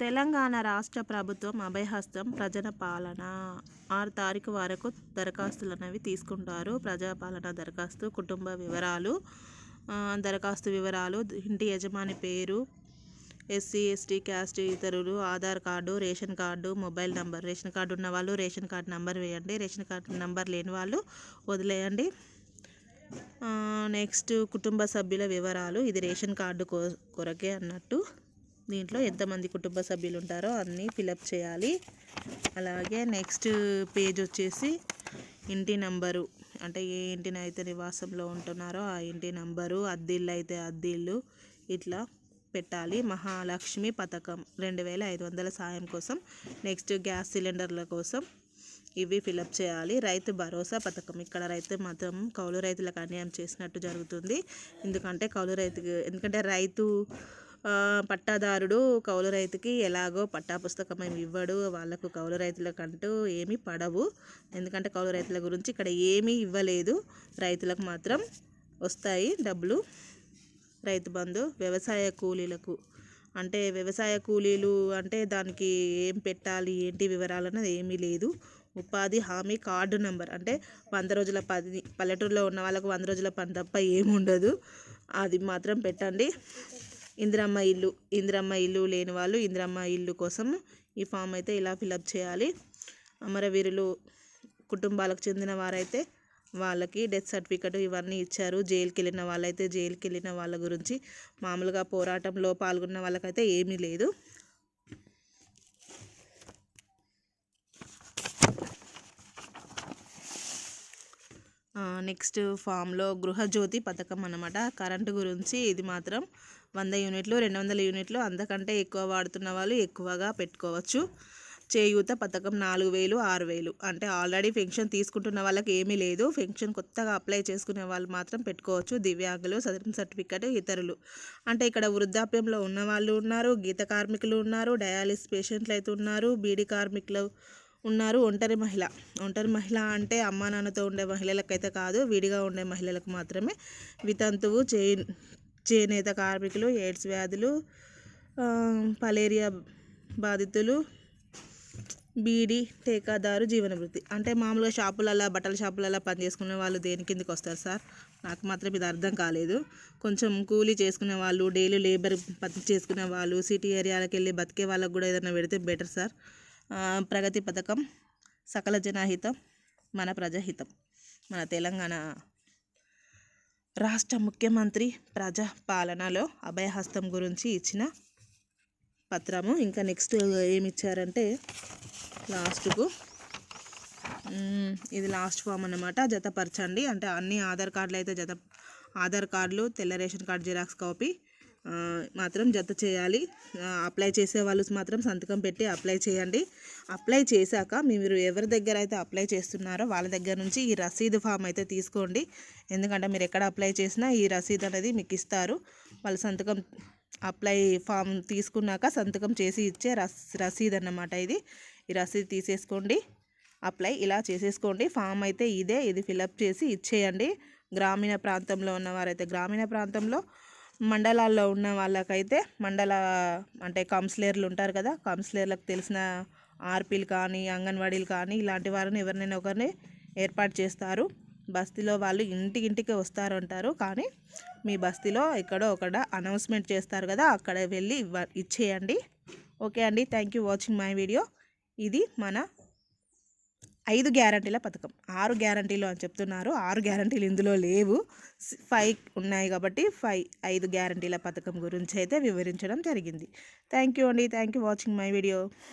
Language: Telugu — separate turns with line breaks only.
తెలంగాణ రాష్ట్ర ప్రభుత్వం అభయహస్తం ప్రజల పాలన. ఆరు తారీఖు వరకు దరఖాస్తులు అనేవి తీసుకుంటారు. ప్రజాపాలన దరఖాస్తు కుటుంబ వివరాలు దరఖాస్తు వివరాలు ఇంటి యజమాని పేరు ఎస్సీ ఎస్టీ క్యాస్ట్ ఇతరులు Aadhaar card ration card mobile number ration card ఉన్న వాళ్ళు రేషన్ కార్డు నెంబర్ వేయండి. రేషన్ కార్డు నెంబర్ లేని వాళ్ళు వదిలేయండి. నెక్స్ట్ కుటుంబ సభ్యుల వివరాలు ఇది రేషన్ కార్డు కొరకే అన్నట్టు దీంట్లో ఎంతమంది కుటుంబ సభ్యులు ఉంటారో అన్నీ ఫిలప్ చేయాలి. అలాగే నెక్స్ట్ పేజ్ వచ్చేసి ఇంటి నంబరు. అంటే ఏ ఇంటిని అయితే నివాసంలో ఉంటున్నారో ఆ ఇంటి నంబరు అద్దిళ్ళు అయితే అద్దిళ్ళు ఇట్లా పెట్టాలి. మహాలక్ష్మి పథకం రెండు వేల ఐదు వందల సాయం కోసం నెక్స్ట్ గ్యాస్ సిలిండర్ల కోసం ఇవి ఫిలప్ చేయాలి. రైతు భరోసా పథకం. ఇక్కడ రైతు మాత్రం కౌలు రైతులకు అన్యాయం చేసినట్టు జరుగుతుంది. ఎందుకంటే కౌలు రైతుకు ఎందుకంటే రైతు పట్టాదారుడు కౌలు రైతుకి ఎలాగో పట్టా పుస్తకం ఏమి ఇవ్వడు. వాళ్ళకు కౌలు రైతులకంటూ ఏమీ పడవు. ఎందుకంటే కౌలు రైతుల గురించి ఇక్కడ ఏమీ ఇవ్వలేదు. రైతులకు మాత్రం వస్తాయి డబ్బులు. రైతు బంధు వ్యవసాయ కూలీలకు అంటే వ్యవసాయ కూలీలు అంటే దానికి ఏం పెట్టాలి ఏంటి వివరాలు అన్నది ఏమీ లేదు. ఉపాధి హామీ కార్డు నెంబర్ అంటే వంద రోజుల పది పల్లెటూరులో ఉన్న వాళ్ళకు వంద రోజుల పని తప్ప ఏముండదు. అది మాత్రం పెట్టండి. ఇందిరమ్మ ఇల్లు ఇందిరమ్మ ఇల్లు లేని వాళ్ళు ఇందిరమ్మ ఇల్లు కోసం ఈ ఫామ్ అయితే ఇలా ఫిలప్ చేయాలి. అమరవీరులు కుటుంబాలకు చెందిన వారైతే వాళ్ళకి డెత్ సర్టిఫికెట్ ఇవన్నీ ఇచ్చారు. జైలుకి వెళ్ళిన వాళ్ళైతే జైలుకి వెళ్ళిన వాళ్ళ గురించి మామూలుగా పోరాటంలో పాల్గొన్న వాళ్ళకైతే ఏమీ లేదు. నెక్స్ట్ ఫామ్లో గృహజ్యోతి పథకం అనమాట కరెంటు గురించి ఇది మాత్రం వంద యూనిట్లు రెండు వందల యూనిట్లు అంతకంటే ఎక్కువ వాడుతున్న వాళ్ళు ఎక్కువగా పెట్టుకోవచ్చు. చేయూత పథకం నాలుగు వేలు ఆరు వేలు. అంటే ఆల్రెడీ పెన్షన్ తీసుకుంటున్న వాళ్ళకి ఏమీ లేదు. పెన్షన్ కొత్తగా అప్లై చేసుకునే వాళ్ళు మాత్రం పెట్టుకోవచ్చు. దివ్యాంగులు సదరన్ సర్టిఫికెట్ ఇతరులు. అంటే ఇక్కడ వృద్ధాప్యంలో ఉన్న వాళ్ళు ఉన్నారు గీత కార్మికులు ఉన్నారు డయాలిసిస్ పేషెంట్లు అయితే ఉన్నారు బీడీ కార్మికులు ఉన్నారు. ఒంటరి మహిళ. ఒంటరి మహిళ అంటే అమ్మా నాన్నతో ఉండే మహిళలకైతే కాదు విడిగా ఉండే మహిళలకు మాత్రమే. వితంతువు చే చేనేత కార్మికులు ఎయిడ్స్ వ్యాధులు పలేరియా బాధితులు బీడీ టేకాదారు జీవన వృత్తి అంటే మామూలుగా షాపులలో బట్టల షాపులలో పని చేసుకునే వాళ్ళు దేని కిందకి వస్తారు సార్? నాకు మాత్రం ఇది అర్థం కాలేదు. కొంచెం కూలీ చేసుకునే వాళ్ళు డైలీ లేబర్ పని చేసుకునే వాళ్ళు సిటీ ఏరియాలకు వెళ్ళి బతికే వాళ్ళకు కూడా ఏదైనా పెడితే బెటర్ సార్. ప్రగతి పథకం సకల జనహితం మన ప్రజాహితం. మన తెలంగాణ రాష్ట్ర ముఖ్యమంత్రి ప్రజా పాలనలో అభయహస్తం గురించి ఇచ్చిన పత్రము. ఇంకా నెక్స్ట్ ఏమి ఇచ్చారంటే లాస్ట్కు ఇది లాస్ట్ ఫామ్ అన్నమాట. జతపరచండి అంటే అన్ని ఆధార్ కార్డులు అయితే జత ఆధార్ కార్డులు తెల్ల రేషన్ కార్డు జిరాక్స్ కాపీ మాత్రం జత చేయాలి. అప్లై చేసే వాళ్ళు మాత్రం సంతకం పెట్టి అప్లై చేయండి. అప్లై చేశాక మీరు ఎవరి దగ్గర అయితే అప్లై చేస్తున్నారో వాళ్ళ దగ్గర నుంచి ఈ రసీదు ఫామ్ అయితే తీసుకోండి. ఎందుకంటే మీరు ఎక్కడ అప్లై చేసినా ఈ రసీదు అనేది మీకు ఇస్తారు. వాళ్ళ సంతకం అప్లై ఫామ్ తీసుకున్నాక సంతకం చేసి ఇచ్చే రస్ రసీదు అన్నమాట ఇది. ఈ రసీదు తీసేసుకోండి. అప్లై ఇలా చేసేసుకోండి. ఫామ్ అయితే ఇదే. ఇది ఫిలప్ చేసి ఇచ్చేయండి. గ్రామీణ ప్రాంతంలో ఉన్నవారైతే గ్రామీణ ప్రాంతంలో మండలాల్లో ఉన్న వాళ్ళకైతే మండల అంటే కౌన్సిలర్లు ఉంటారు కదా కౌన్సిలర్లకు తెలిసిన ఆర్పీలు కానీ అంగన్వాడీలు కానీ ఇలాంటి వారిని ఎవరినైనా ఒకరిని ఏర్పాటు చేస్తారు. బస్తీలో వాళ్ళు ఇంటికింటికి ఇంటికి వస్తారు అంటారు కానీ మీ బస్తీలో ఎక్కడో ఒకడ అనౌన్స్మెంట్ చేస్తారు కదా అక్కడ వెళ్ళి ఇచ్చేయండి. ఓకే అండి thank you watching my video. ఇది మన ఐదు గ్యారంటీల పథకం. ఆరు గ్యారంటీలు అని చెప్తున్నారు. ఆరు గ్యారంటీలు ఇందులో లేవు. ఫైవ్ ఉన్నాయి కాబట్టి ఫైవ్ ఐదు గ్యారంటీల పథకం గురించి అయితే వివరించడం జరిగింది. థ్యాంక్ యూ అండి. Thank you watching my video.